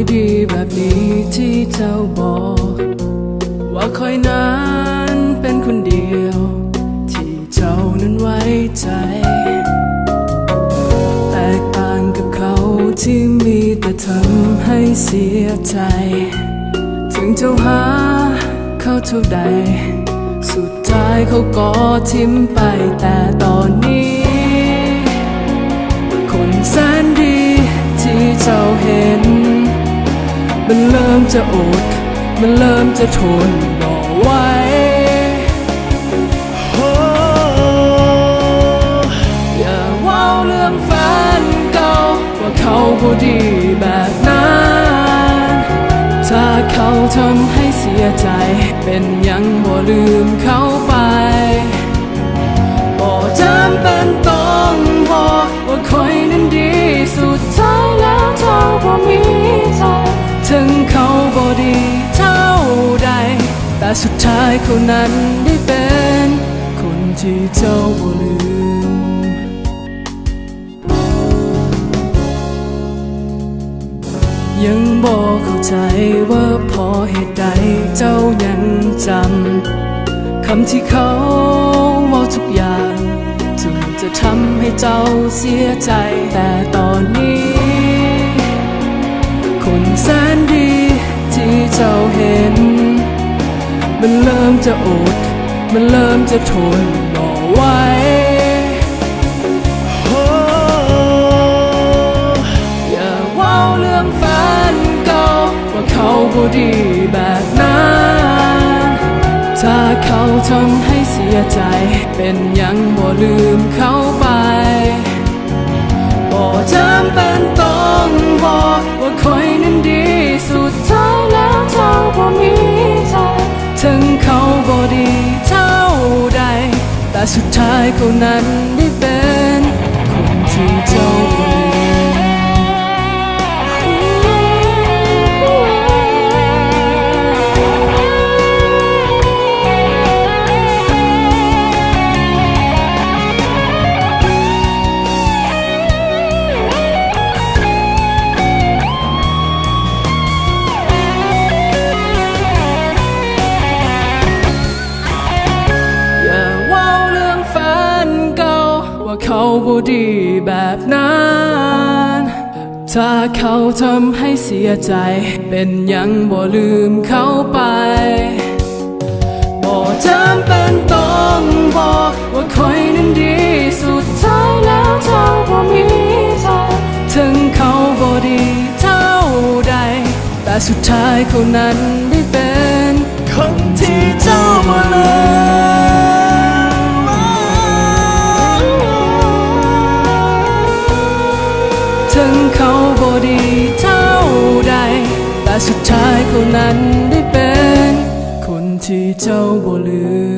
ค่ดีแบบนี้ที่เจ้าบอก ว่าคอยนั้นเป็นคนเดียว ที่เจ้านั้นไว้ใจ แตกต่างกับเขาที่มีแต่ทำให้เสียใจ ถึงเจ้าหาเขาเท่าใด สุดท้ายเขาก็ทิ้มไปแต่ต มันเริ่มจะอด มันเริ่มจะทนต่อไว้โอ้อย่าเว้าเรื่องแฟนเก่าว่าเขาบ่ดีแบบนั้นถ้าเขาทำให้เสียใจ เป็นยังบ่ลืมเขา แต่สุดท้ายเขานั้นได้เป็นคนที่เจ้าบ่ลืม ยังบอกเข้าใจว่าเพอเหตุใดเจ้ายังจำคำที่เขาบอกทุกอย่างจึงจะทำให้เจ้าเสียใจแต่ตอนนี้ คนแสนดีที่เจ้าเห็น มันเริ่มจะอด มันเริ่มจะทนต่อไว้อย่าเว้าเรื่องแฟนเก่าว่าเขาบ่ดีแบบนั้นถ้าเขาทำให้เสียใจ เป็นยังบ่ลืมเขาไปบ่จำ สุดท้ายเขานั้นได้เป็น ว่าเขาบ่ดีแบบนั้น ถ้าเขาทำให้เสียใจ เป็นยังบ่ลืมเขาไปบ่จำเป็นต้องบอกว่าคอยนั้นดีสุดท้ายแล้วเจ้าบ่มีใจถึงเขาบ่ดีเท่าใด แต่สุดท้ายเขานั้นได้เป็น นั้นได้เป็น คนที่เจ้าบ่ลืม